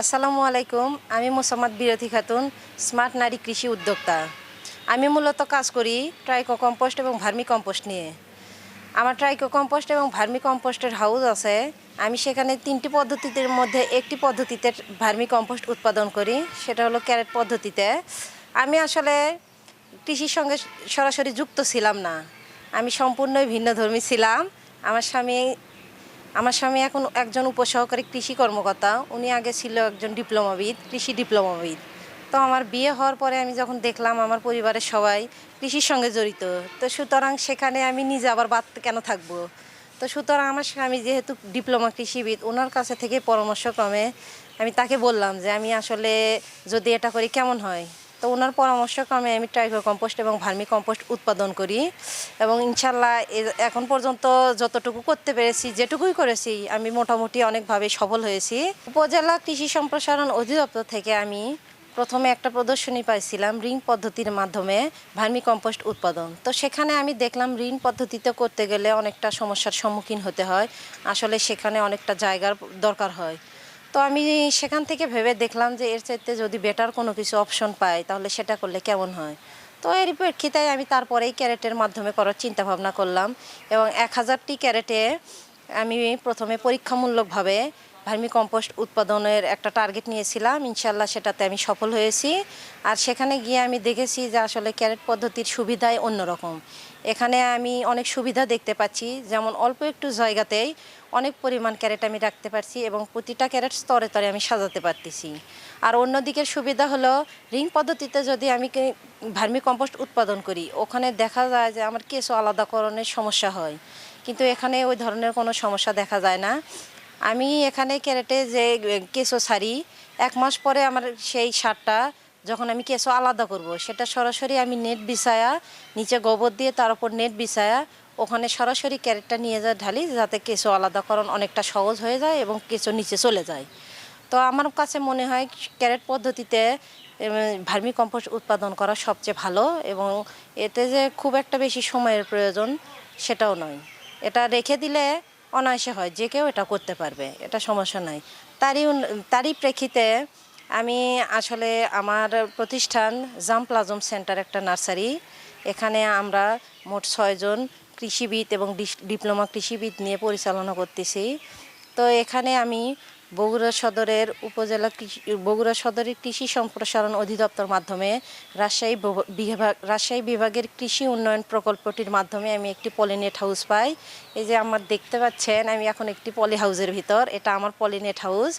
আসসালামু আলাইকুম, আমি মোসাম্মদ বিরতি খাতুন, স্মার্ট নারী কৃষি উদ্যোক্তা। আমি মূলত কাজ করি ট্রাইকো কম্পোস্ট এবং ভার্মি কম্পোস্ট নিয়ে। আমার ট্রাইকো কম্পোস্ট এবং ভার্মি কম্পোস্টের হাউস আছে। আমি সেখানে তিনটি পদ্ধতির মধ্যে একটি পদ্ধতিতে ভার্মি কম্পোস্ট উৎপাদন করি, সেটা হলো ক্যারেট পদ্ধতিতে। আমি আসলে কৃষির সঙ্গে সরাসরি যুক্ত ছিলাম না। আমি সম্পূর্ণই ভিন্ন ধর্মী ছিলাম। আমার স্বামী আমার স্বামী এখন একজন উপসহকারী কৃষি কর্মকর্তা। উনি আগে ছিল একজন ডিপ্লোমাবিদ, কৃষি ডিপ্লোমাবিদ। তো আমার বিয়ে হওয়ার পরে আমি যখন দেখলাম আমার পরিবারের সবাই কৃষির সঙ্গে জড়িত, তো সুতরাং সেখানে আমি নিজে আবার বাদ কেন থাকব? তো সুতরাং আমার স্বামী যেহেতু ডিপ্লোমা কৃষিবিদ, ওনার কাছে থেকে পরামর্শক্রমে আমি তাকে বললাম যে, আমি আসলে যদি এটা করি কেমন হয়? তো ওনার পরামর্শক্রমে আমি ট্রাইকো কম্পোস্ট এবং ভার্মি কম্পোস্ট উৎপাদন করি এবং ইনশাল্লাহ এখন পর্যন্ত যতটুকু করতে পেরেছি, যেটুকুই করেছি, আমি মোটামুটি অনেকভাবে সফল হয়েছি। উপজেলা কৃষি সম্প্রসারণ অধিদপ্তর থেকে আমি প্রথমে একটা প্রদর্শনী পাইছিলাম রিং পদ্ধতির মাধ্যমে ভার্মি কম্পোস্ট উৎপাদন। তো সেখানে আমি দেখলাম ঋণ পদ্ধতিতে করতে গেলে অনেকটা সমস্যার সম্মুখীন হতে হয়। আসলে সেখানে অনেকটা জায়গার দরকার হয়। তো আমি সেখান থেকে ভেবে দেখলাম যে এর চাইতে যদি বেটার কোনো কিছু অপশন পাই, তাহলে সেটা করলে কেমন হয়? তো এর প্রেক্ষিতে আমি তারপরেই ক্যারেটের মাধ্যমে করার চিন্তা ভাবনা করলাম এবং এক হাজারটি ক্যারেটে আমি প্রথমে পরীক্ষামূলকভাবে ভার্মি কম্পোস্ট উৎপাদনের একটা টার্গেট নিয়েছিলাম। ইনশাল্লাহ সেটাতে আমি সফল হয়েছি। আর সেখানে গিয়ে আমি দেখেছি যে আসলে ক্যারেট পদ্ধতির সুবিধাই অন্যরকম। এখানে আমি অনেক সুবিধা দেখতে পাচ্ছি। যেমন অল্প একটু জায়গাতেই অনেক পরিমাণ ক্যারেট আমি রাখতে পারছি এবং প্রতিটা ক্যারেট স্তরে স্তরে আমি সাজাতে পারতেছি। আর অন্যদিকের সুবিধা হলো রিং পদ্ধতিতে যদি আমি ভার্মি কম্পোস্ট উৎপাদন করি, ওখানে দেখা যায় যে আমার কেঁচো আলাদাকরণের সমস্যা হয়। কিন্তু এখানে ওই ধরনের কোনো সমস্যা দেখা যায় না। আমি এখানে ক্যারেটে যে কেঁচো ছাড়ি এক মাস পরে আমার সেই সারটা যখন আমি কেঁচো আলাদা করব, সেটা সরাসরি আমি নেট বিছায়া, নিচে গোবর দিয়ে তার উপর নেট বিছায়া ওখানে সরাসরি ক্যারেটটা নিয়ে যায় ঢালি, যাতে কেঁচো আলাদাকরণ অনেকটা সহজ হয়ে যায় এবং কেঁচো নিচে চলে যায়। তো আমার কাছে মনে হয় ক্যারেট পদ্ধতিতে ভার্মি কম্পোস্ট উৎপাদন করা সবচেয়ে ভালো এবং এতে যে খুব একটা বেশি সময়ের প্রয়োজন সেটাও নয়। এটা রেখে দিলে অনায়াসে হয়, যে কেউ এটা করতে পারবে, এটা সমস্যা নাই। তারই তারই প্রেক্ষিতে আমি আসলে আমার প্রতিষ্ঠান জাম প্লাজম সেন্টার একটা নার্সারি, এখানে আমরা মোট ছয়জন কৃষিবিদ এবং ডিপ্লোমা কৃষিবিদ নিয়ে পরিচালনা করতেছি। তো এখানে আমি বগুড়া সদরের উপজেলা কৃষি, বগুড়া সদরের কৃষি সম্প্রসারণ অধিদপ্তর মাধ্যমে রাজশাহী বিভাগ, রাজশাহী বিভাগের কৃষি উন্নয়ন প্রকল্পটির মাধ্যমে আমি একটি পলিনেট হাউস পাই। এই যে আমার দেখতে পাচ্ছেন, আমি এখন একটি পলি হাউসের ভিতর। এটা আমার পলিনেট হাউস।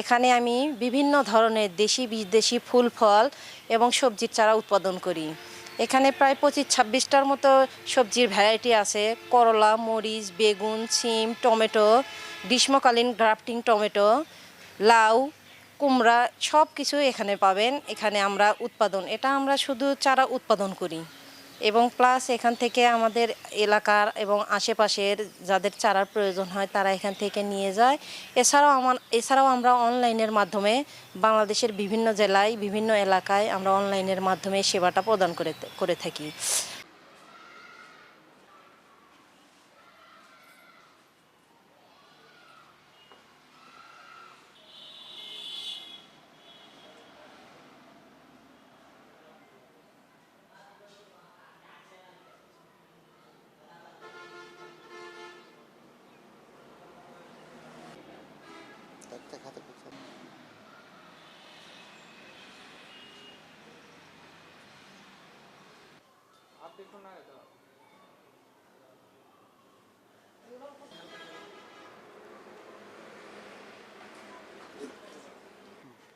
এখানে আমি বিভিন্ন ধরনের দেশি বিদেশি ফুল, ফল এবং সবজির চারা উৎপাদন করি। এখানে প্রায় পঁচিশ ছাব্বিশটার মতো সবজির ভ্যারাইটি আছে। করলা, মরিচ, বেগুন, সিম, টমেটো, গ্রীষ্মকালীন গ্রাফটিং টমেটো, লাউ, কুমড়া সব কিছু এখানে পাবেন। এখানে আমরা উৎপাদন, এটা আমরা শুধু চারা উৎপাদন করি। এবং প্লাস এখান থেকে আমাদের এলাকার এবং আশেপাশের যাদের চারার প্রয়োজন হয়, তারা এখান থেকে নিয়ে যায়। এছাড়াও আমার, এছাড়াও আমরা অনলাইনের মাধ্যমে বাংলাদেশের বিভিন্ন জেলায়, বিভিন্ন এলাকায় আমরা অনলাইনের মাধ্যমে সেবাটা প্রদান করে করে থাকি।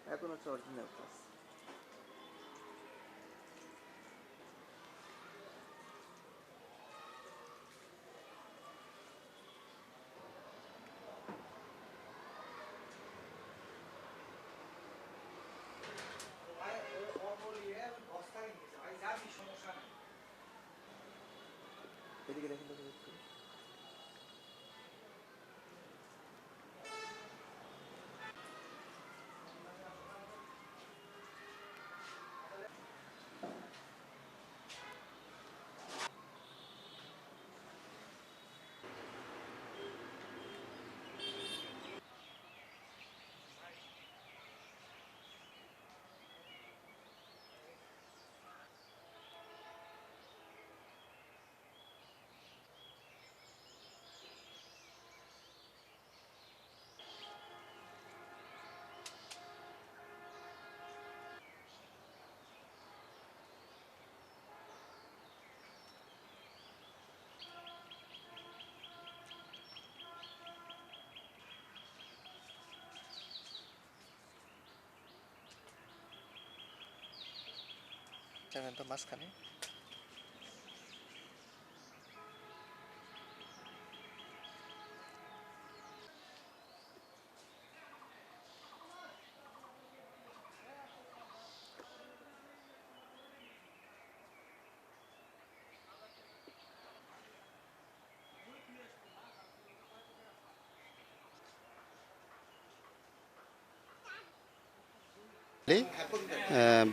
এখন হচ্ছে অরিজিনাল ক্লাস এদিকে যাবেন তো মাঝখানে আলী, আহ,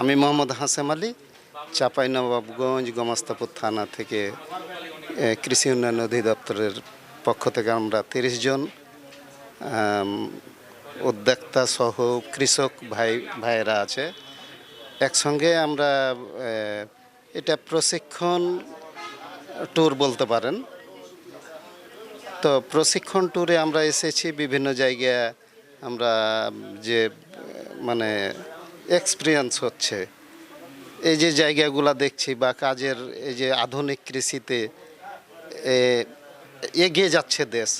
আমি মোহাম্মদ হাসেম আলী চাঁপাইনবাবগঞ্জ গমাস্তাপুর থানা থেকে কৃষি উন্নয়ন অধিদপ্তরের পক্ষ থেকে আমরা তিরিশ জন উদ্যোক্তা সহ কৃষক ভাই, ভাইয়েরা আছে। একসঙ্গে আমরা এটা প্রশিক্ষণ ট্যুর বলতে পারেন। তো প্রশিক্ষণ ট্যুরে আমরা এসেছি বিভিন্ন জায়গায়, আমরা যে মানে এক্সপিরিয়েন্স হচ্ছে। এই যে জায়গাগুলো দেখছি বা কাজের এই যে আধুনিক কৃষিতে এগিয়ে যাচ্ছে দেশ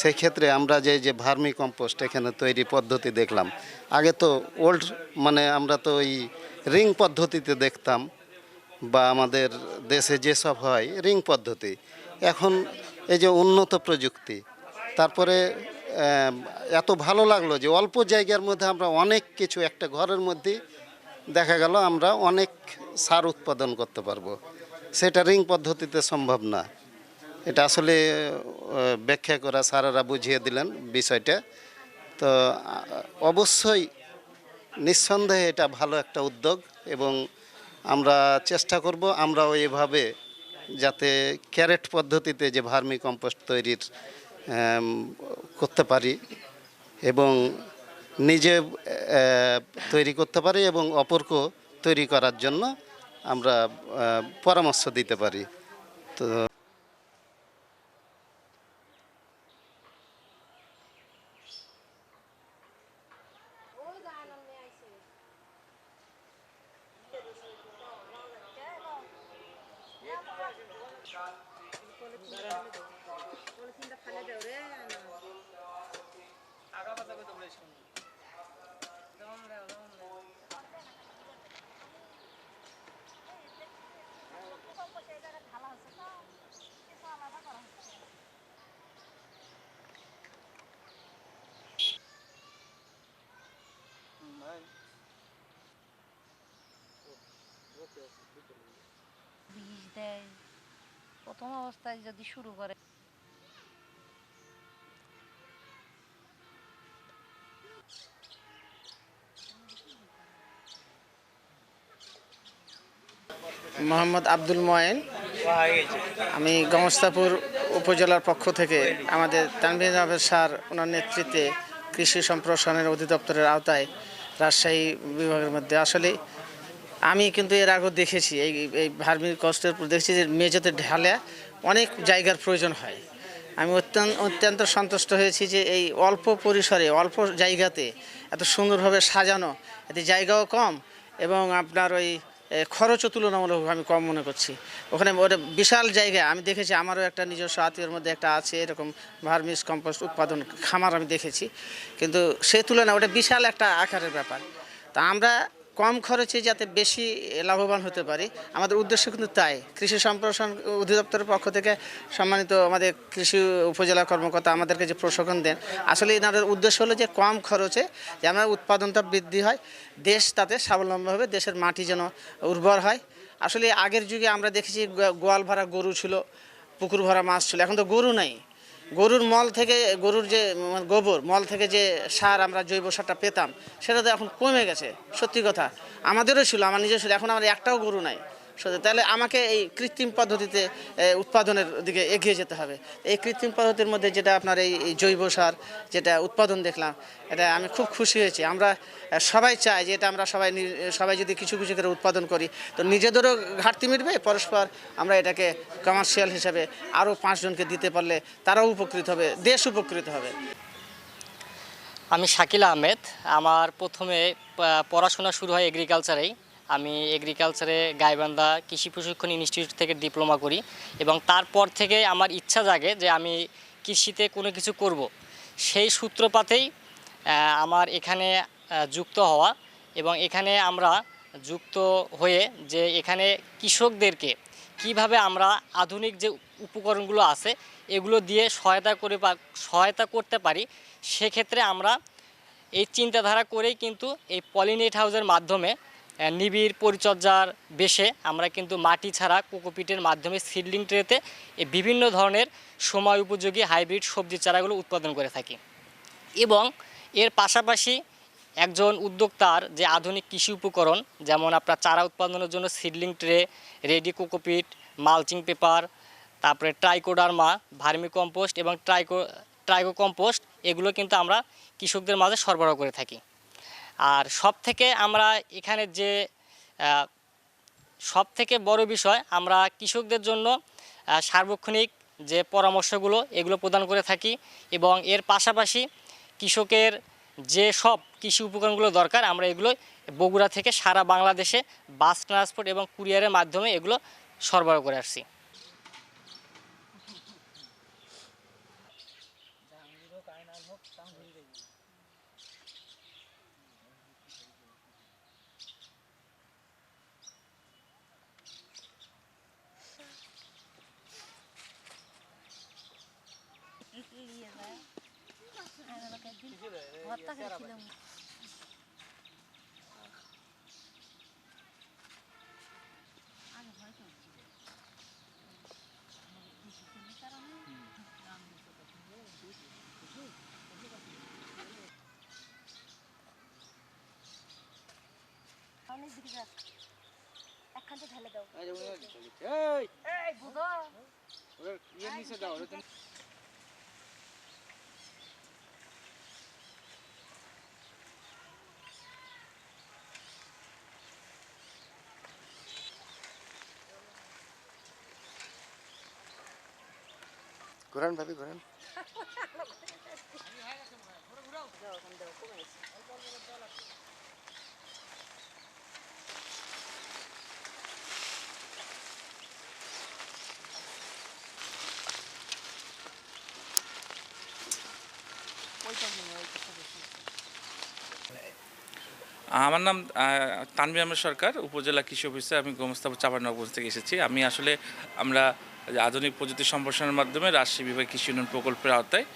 সেই ক্ষেত্রে আমরা যে যে ভার্মি কম্পোস্ট এখানে তৈরি পদ্ধতি দেখলাম। আগে তো ওল্ড মানে আমরা তো ওই রিং পদ্ধতিতে দেখতাম বা আমাদের দেশে যেসব হয় রিং পদ্ধতি। এখন এই যে উন্নত প্রযুক্তি, তারপরে এত ভালো লাগল যে অল্প জায়গার মধ্যে আমরা অনেক কিছু, একটা ঘরের মধ্যে দেখা গেল আমরা অনেক সার উৎপাদন করতে পারব। সেটা রিং পদ্ধতিতে সম্ভব না। এটা আসলে ব্যাখ্যা করা সারারা বুঝিয়ে দিলেন বিষয়টা। তো অবশ্যই নিঃসন্দেহে এটা ভালো একটা উদ্যোগ এবং আমরা চেষ্টা করব আমরাও এভাবে যাতে ক্যারেট পদ্ধতিতে যে ভার্মি কম্পোস্ট তৈরির করতে পারি এবং নিজে তৈরি করতে পারি এবং অপরকেও তৈরি করার জন্য আমরা পরামর্শ দিতে পারি। তো বীজ দেয়। প্রথম অবস্থায় যদি শুরু করে মোহাম্মদ আব্দুল ময়েন আমি গমস্তাপুর উপজেলার পক্ষ থেকে আমাদের তানভীর আহমেদ স্যার ওনার নেতৃত্বে কৃষি সম্প্রসারণের অধিদপ্তরের আওতায় রাজশাহী বিভাগের মধ্যে। আসলে আমি কিন্তু এর আগেও দেখেছি, এই এই ভার্মির কষ্টের দেখছি যে মেঝেতে ঢালে অনেক জায়গার প্রয়োজন হয়। আমি অত্যন্ত অত্যন্ত সন্তুষ্ট হয়েছি যে এই অল্প পরিসরে, অল্প জায়গাতে এত সুন্দরভাবে সাজানো, এতে জায়গাও কম এবং আপনার ওই খরচও তুলনামূলকভাবে আমি কম মনে করছি। ওখানে ওটা বিশাল জায়গা। আমি দেখেছি, আমারও একটা নিজস্ব আত্মীয়ের মধ্যে একটা আছে, এরকম ভার্মিস কম্পোস্ট উৎপাদন খামার আমি দেখেছি। কিন্তু সে তুলনায় ওটা বিশাল একটা আকারের ব্যাপার। তা আমরা কম খরচে যাতে বেশি লাভবান হতে পারি। আমাদের উদ্দেশ্য কিন্তু তাই। কৃষি সম্প্রসারণ অধিদপ্তরের পক্ষ থেকে সম্মানিত আমাদের কৃষি উপজেলা কর্মকর্তা আমাদেরকে যে প্রশিক্ষণ দেন, আসলে এনাদের উদ্দেশ্য হলো যে কম খরচে যে আমরা উৎপাদনটা বৃদ্ধি হয়, দেশ তাতে স্বাবলম্বী হবে দেশের মাটি যেন উর্বর হয়। আসলে আগের যুগে আমরা দেখেছি গোয়াল ভরা গরু ছিল, পুকুর ভরা মাছ ছিল, এখন তো গরু নাই। গরুর মল থেকে, গরুর যে মানে গোবর, মল থেকে যে সার আমরা জৈব সারটা পেতাম, সেটা তো এখন কমে গেছে। সত্যি কথা। আমাদেরও ছিল, আমার ছিল, এখন আমার একটাও গরু নাই। সত্যি, তাহলে আমাকে এই কৃত্রিম পদ্ধতিতে উৎপাদনের দিকে এগিয়ে যেতে হবে। এই কৃত্রিম পদ্ধতির মধ্যে যেটা আপনার এই জৈব সার যেটা উৎপাদন দেখলাম, এটা আমি খুব খুশি হয়েছি। আমরা সবাই চাই যে এটা আমরা সবাই সবাই যদি কিছু কিছু করে উৎপাদন করি, তো নিজেদেরও ঘাটতি মিটবে। পরস্পর আমরা এটাকে কমার্শিয়াল হিসাবে আরও পাঁচজনকে দিতে পারলে তারাও উপকৃত হবে, দেশ উপকৃত হবে। আমি শাকিল আহমেদ। আমার প্রথমে পড়াশোনা শুরু হয় এগ্রিকালচারেই আমি এগ্রিকালচারে গাইবান্ধা কৃষি প্রশিক্ষণ ইনস্টিটিউট থেকে ডিপ্লোমা করি এবং তারপর থেকে আমার ইচ্ছা জাগে যে আমি কৃষিতে কোনো কিছু করব। সেই সূত্রপাতেই আমার এখানে যুক্ত হওয়া এবং এখানে আমরা যুক্ত হয়ে যে এখানে কৃষকদেরকে কীভাবে আমরা আধুনিক যে উপকরণগুলো আছে, এগুলো দিয়ে সহায়তা করে সহায়তা করতে পারি, সেক্ষেত্রে আমরা এই চিন্তাধারা করেই কিন্তু এই পলিনেট হাউসের মাধ্যমে নিবিড় পরিচর্যার বেশে আমরা কিন্তু মাটি ছাড়া কোকোপিটের মাধ্যমে সিডলিং ট্রেতে বিভিন্ন ধরনের সময় উপযোগী হাইব্রিড সবজি চারাগুলো উৎপাদন করে থাকি। এবং এর পাশাপাশি একজন উদ্যোক্তার যে আধুনিক কৃষি উপকরণ, যেমন আপনার চারা উৎপাদনের জন্য seedling tray, ready cocopeat, mulching paper, তারপরে ট্রাইকোডার্মা, ভার্মি কম্পোস্ট এবং ট্রাইকো ট্রাইকো কম্পোস্ট এগুলো কিন্তু আমরা কৃষকদের মাঝে সরবরাহ করে থাকি। আর সব থেকে আমরা এখানে যে সব থেকে বড় বিষয়, আমরা কৃষকদের জন্য সার্বক্ষণিক যে পরামর্শগুলো, এগুলো প্রদান করে থাকি এবং এর পাশাপাশি কৃষকের যে সব কৃষি উপকরণগুলো দরকার, আমরা এগুলো বগুড়া থেকে সারা বাংলাদেশে বাস ট্রান্সপোর্ট এবং কুরিয়ারের মাধ্যমে এগুলো সরবরাহ করে আসছি। ভর্তা খেয়েছিলাম অনেক দিকে যাক একখানটা ঢেলে দাও এই বুঝো ঘোরান ভাবি, ঘোরান। আমার নাম তানভীর আহমেদ সরকার, উপজেলা কৃষি অফিসে আমি গোমস্তাপুর চাপানগঞ্জ থেকে এসেছি। আমি আসলে আমরা আধুনিক প্রযুক্তি সম্প্রসারণের মাধ্যমে রাজশাহী বিভাগ কৃষি উন্নয়ন প্রকল্পের আওতায়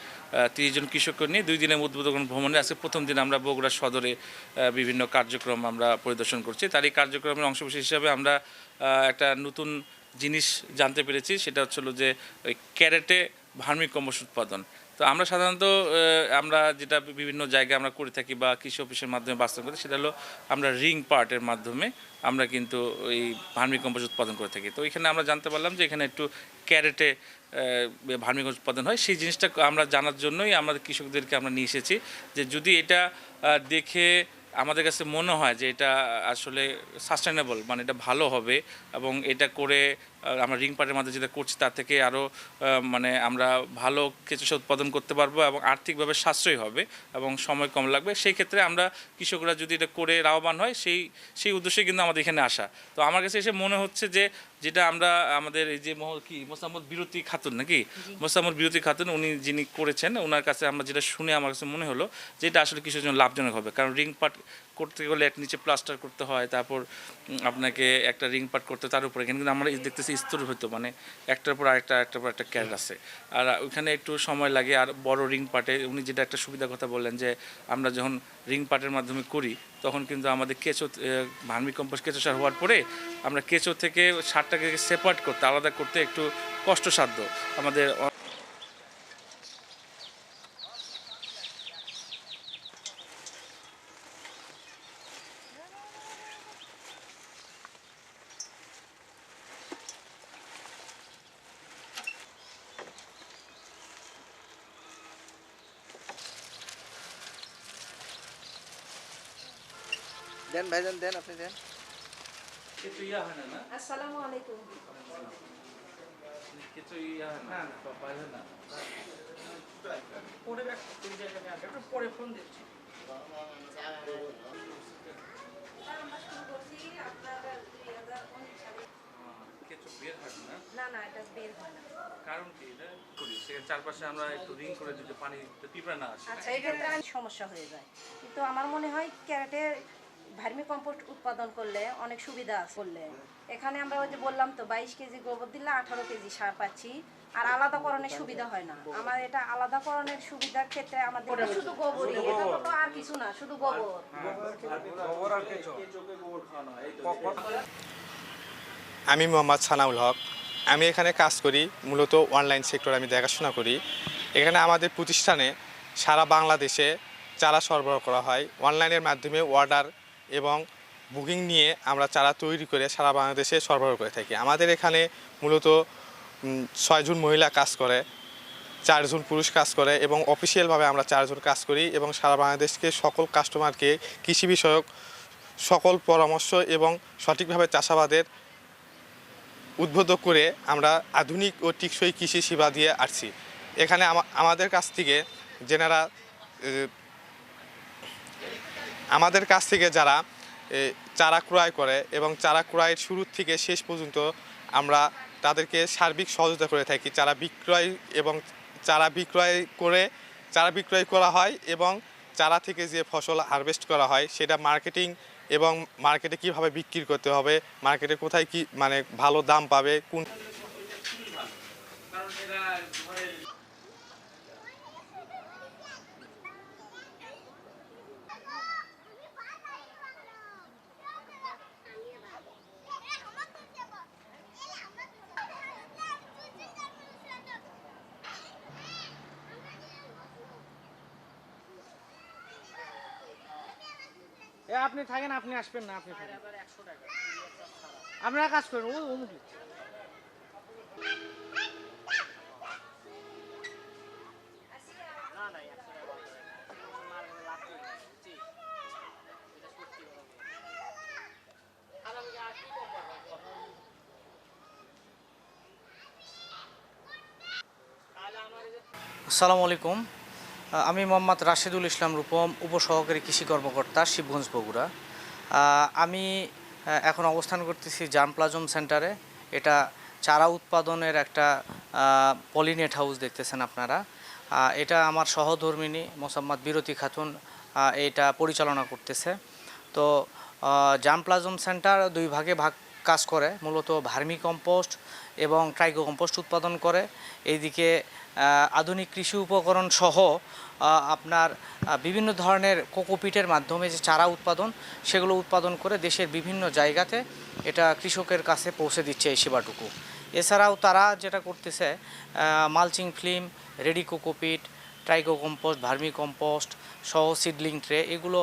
তিরিশ জন কৃষককে নিয়ে দুই দিনের উদ্বোধন ভ্রমণে আজকে প্রথম দিন আমরা বগুড়া সদরে বিভিন্ন কার্যক্রম আমরা পরিদর্শন করছি। তার এই কার্যক্রমের অংশবিশেষ হিসাবে আমরা একটা নতুন জিনিস জানতে পেরেছি, সেটা হচ্ছিল যে ক্যারেটে ভার্মি উৎপাদন। তো আমরা সাধারণত আমরা যেটা বিভিন্ন জায়গায় আমরা করে থাকি বা কৃষি অফিসের মাধ্যমে বাস্তব করি সেটা হলো আমরা রিং পার্টের মাধ্যমে আমরা কিন্তু ওই ভার্মি কম্পোস্ট উৎপাদন করে থাকি। তো এখানে আমরা জানতে পারলাম যে এখানে একটু ক্যারেটে ভার্মি কম্পোস্ট উৎপাদন হয়। সেই জিনিসটা আমরা জানার জন্যই আমাদের কৃষকদেরকে আমরা নিয়ে এসেছি যে যদি এটা দেখে আমাদের কাছে মনে হয় যে এটা আসলে সাস্টেনেবল মানে এটা ভালো হবে এবং এটা করে আমরা রিং পার্টের মাধ্যমে যেটা করছি তার থেকে আরও মানে আমরা ভালো কিছু উৎপাদন করতে পারব এবং আর্থিকভাবে সাশ্রয়ী হবে এবং সময় কম লাগবে। সেই ক্ষেত্রে আমরা কৃষকরা যদি এটা করে লাভবান হয় সেই সেই উদ্দেশ্যে কিন্তু আমাদের এখানে আসা। তো আমার কাছে এসে মনে হচ্ছে যে যেটা আমরা আমাদের এই যে কি মোসাম্মদ বিরতি খাতুন নাকি? মোসাম্মদ বিরতি খাতুন উনি যিনি করেছেন ওনার কাছে আমরা যেটা শুনে আমার কাছে মনে হলো যে এটা আসলে কিছুর জন্য লাভজনক হবে। কারণ রিং পাট করতে গেলে এক নিচে প্লাস্টার করতে হয়, তারপর আপনাকে একটা রিং পাট করতে তার উপরে কিন্তু আমরা দেখতেছি স্তর হতো মানে একটার পর আরেকটা, একটার পর একটা ক্যারেট আছে। আর ওইখানে একটু সময় লাগে, আর বড় রিং পাটে উনি যেটা একটা সুবিধার কথা বললেন যে, আমরা যখন রিং পাটের মাধ্যমে করি, তখন কিন্তু আমাদের কেঁচো ভার্মি কম্পোস্ট কেঁচো সার হওয়ার পরে আমরা কেঁচো থেকে সারটাকে সেপারেট করতে, আলাদা করতে একটু কষ্টসাধ্য। আমাদের দেন ভাইজান দেন আপনি দেন। আসসালামু আলাইকুম। না না এটা বের হয় না। কারণ কি? এটা করি চারপাশে আমরা একটু রিং করে যদি পানি পিঁপড়া না আসে। আচ্ছা এই সমস্যা হয়ে যায়। কিন্তু আমার মনে হয় ক্যারেটে ভার্মি কম্পোস্ট উৎপাদন করলে অনেক সুবিধা আছে। করলে। এখানে আমরা ওই যে বললাম তো বাইশ কেজি গোবর দিলে আঠারো কেজি সার পাচ্ছি আর আলাদাকরণের সুবিধা হয় না। আমার এটা আলাদাকরণের সুবিধার ক্ষেত্রে আমাদের শুধু গোবরই এটা তো আর কিছু না শুধু গোবর। আমি মোহাম্মদ সানাউল হক। আমি এখানে কাজ করি মূলত অনলাইন সেক্টর আমি দেখাশোনা করি। এখানে আমাদের প্রতিষ্ঠানে সারা বাংলাদেশে চারা সরবরাহ করা হয়। অনলাইনের মাধ্যমে অর্ডার এবং বুকিং নিয়ে আমরা চারা তৈরি করে সারা বাংলাদেশে সরবরাহ করে থাকি। আমাদের এখানে মূলত ছয়জন মহিলা কাজ করে চারজন পুরুষ কাজ করে এবং অফিসিয়ালভাবে আমরা চারজন কাজ করি এবং সারা বাংলাদেশকে সকল কাস্টমারকে কৃষি বিষয়ক সকল পরামর্শ এবং সঠিকভাবে চাষাবাদের উদ্বুদ্ধ করে আমরা আধুনিক ও টিকসই কৃষি সেবা দিয়ে আসছি। এখানে আমাদের কাছ থেকে যেনারা আমাদের কাছ থেকে যারা চারা ক্রয় করে এবং চারা ক্রয়ের শুরু থেকে শেষ পর্যন্ত আমরা তাদেরকে সার্বিক সহযোগিতা করে থাকি। চারা বিক্রয় এবং চারা বিক্রয় করে, চারা বিক্রয় করা হয় এবং চারা থেকে যে ফসল হারভেস্ট করা হয় সেটা মার্কেটিং এবং মার্কেটে কীভাবে বিক্রি করতে হবে, মার্কেটে কোথায় কি মানে ভালো দাম পাবে, কোন আপনি থাকেন আপনি আসবেন না আপনি থাকেন। আপনারা কাজ করেন ও অমুক আসসালামু আলাইকুম। আমি মোহাম্মদ রাশেদুল ইসলাম রূপম উপসহকারী কৃষি কর্মকর্তা শিবগঞ্জ বগুড়া। আমি এখন অবস্থান করতেছি জাম প্লাজম সেন্টারে। এটা চারা উৎপাদনের একটা পলিনেট হাউস দেখতেছেন আপনারা। এটা আমার সহধর্মিনী মোসাম্মদ বিরতি খাতুন এটা পরিচালনা করতেছে। তো আহ, জাম প্লাজম সেন্টার দুই ভাগে ভাগ কাজ করে, মূলত ভার্মি কম্পোস্ট এবং ট্রাইকো কম্পোস্ট উৎপাদন করে। এইদিকে আধুনিক কৃষি উপকরণ সহ আপনার বিভিন্ন ধরনের কোকোপিটের মাধ্যমে যে চারা উৎপাদন, সেগুলো উৎপাদন করে দেশের বিভিন্ন জায়গাতে এটা কৃষকের কাছে পৌঁছে দিচ্ছে এই সেবাটুকু। এছাড়াও তারা যেটা করতেছে mulching film, ready cocopeat tricho compost vermi compost সহ সিডলিং ট্রে, এগুলো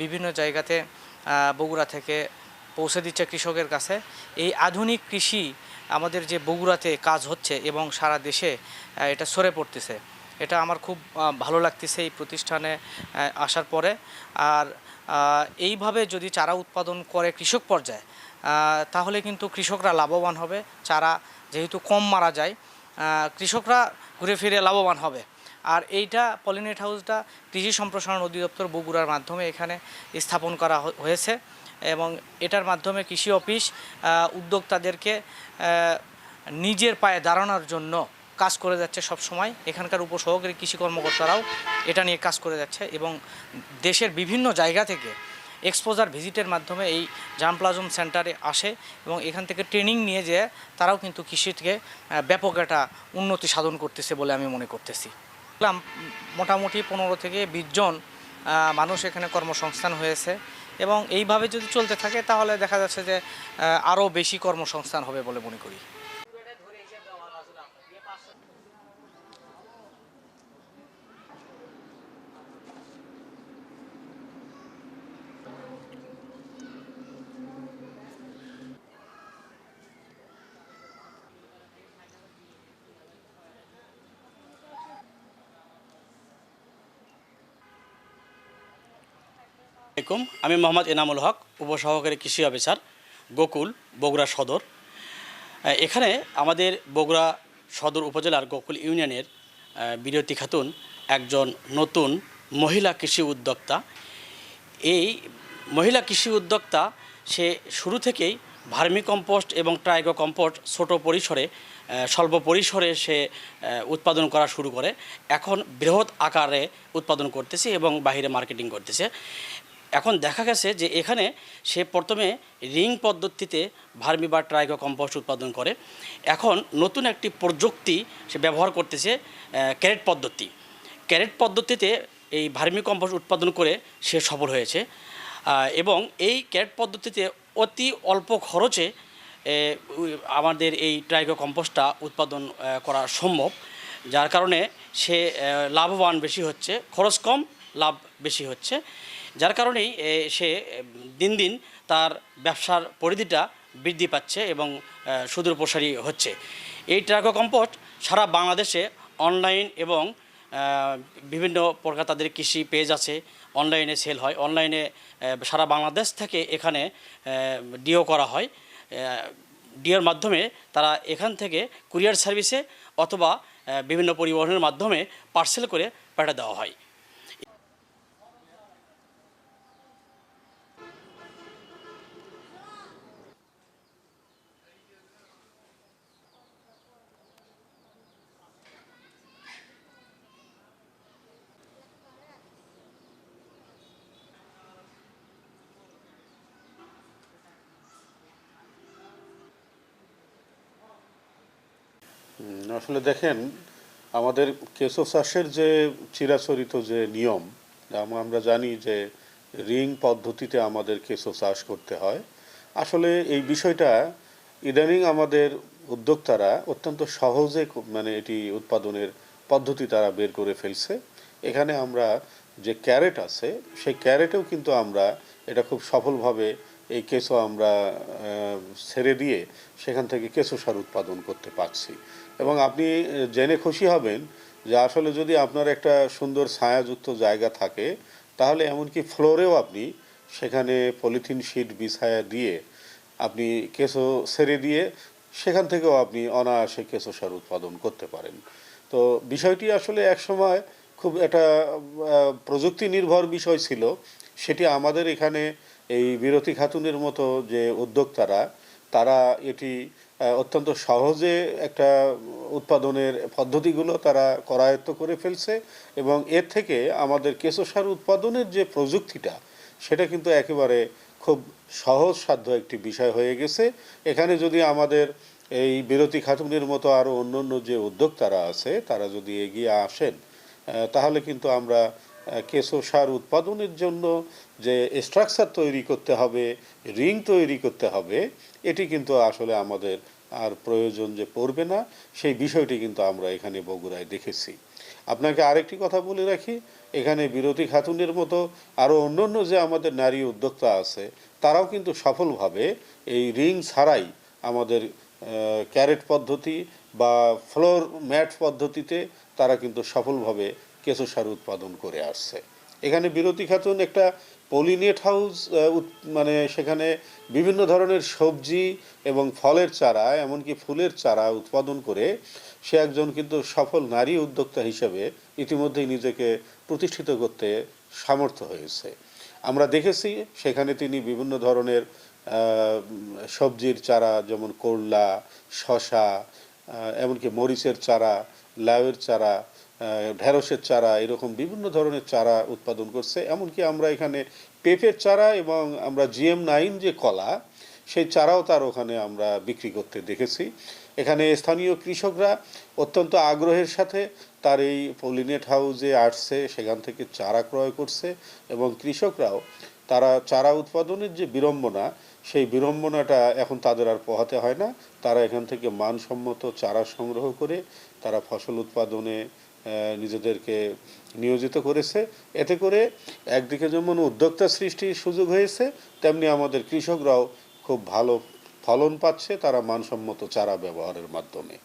বিভিন্ন জায়গাতে বগুড়া থেকে পৌঁছে দিচ্ছে কৃষকের কাছে। এই আধুনিক কৃষি আমাদের যে বগুড়াতে কাজ হচ্ছে এবং সারা দেশে এটা সরে পড়তেছে। এটা আমার খুব ভালো লাগতেছে এই প্রতিষ্ঠানে আসার পরে। আর এইভাবে যদি চারা উৎপাদন করে কৃষক পর্যায়ে তাহলে কিন্তু কৃষকরা লাভবান হবে। চারা যেহেতু কম মারা যায় কৃষকরা ঘুরে ফিরে লাভবান হবে। আর এইটা পলিনেট হাউসটা কৃষি সম্প্রসারণ অধিদপ্তর বগুড়ার মাধ্যমে এখানে স্থাপন করা হয়েছে। এবং এটার মাধ্যমে কৃষি অফিস উদ্যোক্তাদেরকে নিজের পায়ে দাঁড়ানোর জন্য কাজ করে যাচ্ছে সব সময় এখানকার উপসহকারী কৃষি কর্মকর্তারাও এটা নিয়ে কাজ করে যাচ্ছে এবং দেশের বিভিন্ন জায়গা থেকে এক্সপোজার ভিজিটের মাধ্যমে এই জাম প্লাজম সেন্টারে আসে এবং এখান থেকে ট্রেনিং নিয়ে যে তারাও কিন্তু কৃষি থেকে আহ, ব্যাপক একটা উন্নতি সাধন করতেছে বলে আমি মনে করতেছি। মোটামুটি পনেরো থেকে বিশ জন মানুষ এখানে কর্মসংস্থান হয়েছে। এবং এইভাবে যদি চলতে থাকে, তাহলে দেখা যাচ্ছে যে আরও বেশি কর্মসংস্থান হবে বলে মনে করি। আলাইকুম। আমি মোহাম্মদ এনামুল হক, উপসহকারী কৃষি অফিসার, গোকুল, বগুড়া সদর। এখানে আমাদের বগুড়া সদর উপজেলার গোকুল ইউনিয়নের বিরতি খাতুন একজন নতুন মহিলা কৃষি উদ্যোক্তা। এই মহিলা কৃষি উদ্যোক্তা, সে শুরু থেকেই ভার্মি কম্পোস্ট এবং ট্রাইগো কম্পোস্ট ছোট পরিসরে স্বল্প পরিসরে সে উৎপাদন করা শুরু করে। এখন বৃহৎ আকারে উৎপাদন করতেছে এবং বাইরে মার্কেটিং করতেছে। এখন দেখা গেছে যে এখানে সে প্রথমে রিং পদ্ধতিতে ভার্মি বা ট্রাইকো কম্পোস্ট উৎপাদন করে। এখন নতুন একটি প্রযুক্তি সে ব্যবহার করতেছে ক্যারেট পদ্ধতি। ক্যারেট পদ্ধতিতে এই ভার্মি কম্পোস্ট উৎপাদন করে সে সফল হয়েছে। এবং এই ক্যারেট পদ্ধতিতে অতি অল্প খরচে আমাদের এই ট্রাইকো কম্পোস্টটা উৎপাদন করা সম্ভব। যার কারণে সে লাভবান বেশি হচ্ছে, খরচ কম, লাভ বেশি হচ্ছে। যার কারণেই সে দিন দিন তার ব্যবসার পরিধিটা বৃদ্ধি পাচ্ছে এবং সুদূর প্রসারী হচ্ছে। এই ট্রাইকো কম্পোস্ট সারা বাংলাদেশে অনলাইন এবং বিভিন্ন প্রকার তাদের কৃষি পেজ আছে, অনলাইনে সেল হয়। অনলাইনে সারা বাংলাদেশ থেকে এখানে ডিও করা হয়। ডিওর মাধ্যমে তারা এখান থেকে কুরিয়ার সার্ভিসে অথবা বিভিন্ন পরিবহনের মাধ্যমে পার্সেল করে পাঠিয়ে দেওয়া হয়। আসলে দেখেন, আমাদের কেঁচো চাষের যে চিরাচরিত যে নিয়ম, আম- আমরা জানি যে রিং পদ্ধতিতে আমাদের কেঁচো চাষ করতে হয়। আসলে এই বিষয়টা ইদানিং আমাদের উদ্যোক্তারা অত্যন্ত সহজে মানে এটি উৎপাদনের পদ্ধতি তারা বের করে ফেলছে। এখানে আমরা যে ক্যারেট আছে, সেই ক্যারেটেও কিন্তু আমরা এটা খুব সফলভাবে এই কেঁচো আমরা ছেড়ে দিয়ে সেখান থেকে কেঁচো সার উৎপাদন করতে পারছি। এবং আপনি জেনে খুশি হবেন যে আসলে যদি আপনার একটা সুন্দর ছায়াযুক্ত জায়গা থাকে, তাহলে এমনকি ফ্লোরেও আপনি সেখানে পলিথিন শিট বিছায়া দিয়ে আপনি কেঁচো ছেড়ে দিয়ে সেখান থেকেও আপনি অনায়াসে কেঁচো সার উৎপাদন করতে পারেন। তো বিষয়টি আসলে একসময় খুব একটা প্রযুক্তি নির্ভর বিষয় ছিল। সেটি আমাদের এখানে এই বিরতি খাতুনের মতো যে উদ্যোক্তারা, তারা এটি অত্যন্ত সহজে একটা উৎপাদনের পদ্ধতিগুলো তারা করায়ত্ত করে ফেলছে এবং এর থেকে আমাদের কেঁচো সার উৎপাদনের যে প্রযুক্তিটা, সেটা কিন্তু একেবারে খুব সহজ সাধ্য একটি বিষয় হয়ে গেছে। এখানে যদি আমাদের এই বিরতি খাতুনের মতো আরও অন্য অন্য যে উদ্যোক্তারা আছে, তারা যদি এগিয়ে আসেন তাহলে কিন্তু আমরা কেঁচো সার উৎপাদনের জন্য যে স্ট্রাকচার তৈরি করতে হবে রিং তৈরি করতে হবে, এটি কিন্তু আসলে আমাদের আর প্রয়োজন যে পড়বে না, সেই বিষয়টি কিন্তু আমরা এখানে বগুড়ায় দেখেছি। আপনাকে আরেকটি কথা বলে রাখি, এখানে বিরতি খাতুনের মতো আরও অন্যান্য যে আমাদের নারী উদ্যোক্তা আছে, তারাও কিন্তু সফলভাবে এই রিং ছাড়াই আমাদের ক্যারেট পদ্ধতি বা ফ্লোর ম্যাট পদ্ধতিতে তারা কিন্তু সফলভাবে কেঁচো সার উৎপাদন করে আসছে। এখানে বিরতি খাতুন একটা পলিনেট হাউস মানে সেখানে বিভিন্ন ধরনের সবজি এবং ফলের চারা, এমনকি ফুলের চারা উৎপাদন করে সে একজন কিন্তু সফল নারী উদ্যোক্তা হিসেবে ইতিমধ্যেই নিজেকে প্রতিষ্ঠিত করতে সামর্থ্য হয়েছে। আমরা দেখেছি সেখানে তিনি বিভিন্ন ধরনের সবজির চারা, যেমন করলা শশা এমনকি মরিচের চারা, লাউয়ের চারা আহ, ঢেঁড়সের চারা এরকম বিভিন্ন ধরনের চারা উৎপাদন করছে। এমনকি আমরা এখানে পেঁপের চারা এবং আমরা জিএম নাইন যে কলা সেই চারাও তার ওখানে আমরা বিক্রি করতে দেখেছি। এখানে স্থানীয় কৃষকরা অত্যন্ত আগ্রহের সাথে তার এই পলিনেট হাউসে আসছে সেখান থেকে চারা ক্রয় করছে এবং কৃষকরাও তারা চারা উৎপাদনের যে বিড়ম্বনা সেই বিড়ম্বনাটা এখন তাদের আর পোহাতে হয় না। তারা এখান থেকে মানসম্মত চারা সংগ্রহ করে তারা ফসল উৎপাদনে নিজেদেরকে নিয়োজিত করেছে। এতে করে একদিকে যেমন উদ্যোক্তা সৃষ্টির সুযোগ হয়েছে, তেমনি আমাদের কৃষকরাও খুব ভালো ফলন পাচ্ছে, তারা মানসম্মত চারা ব্যবহারের মাধ্যমে।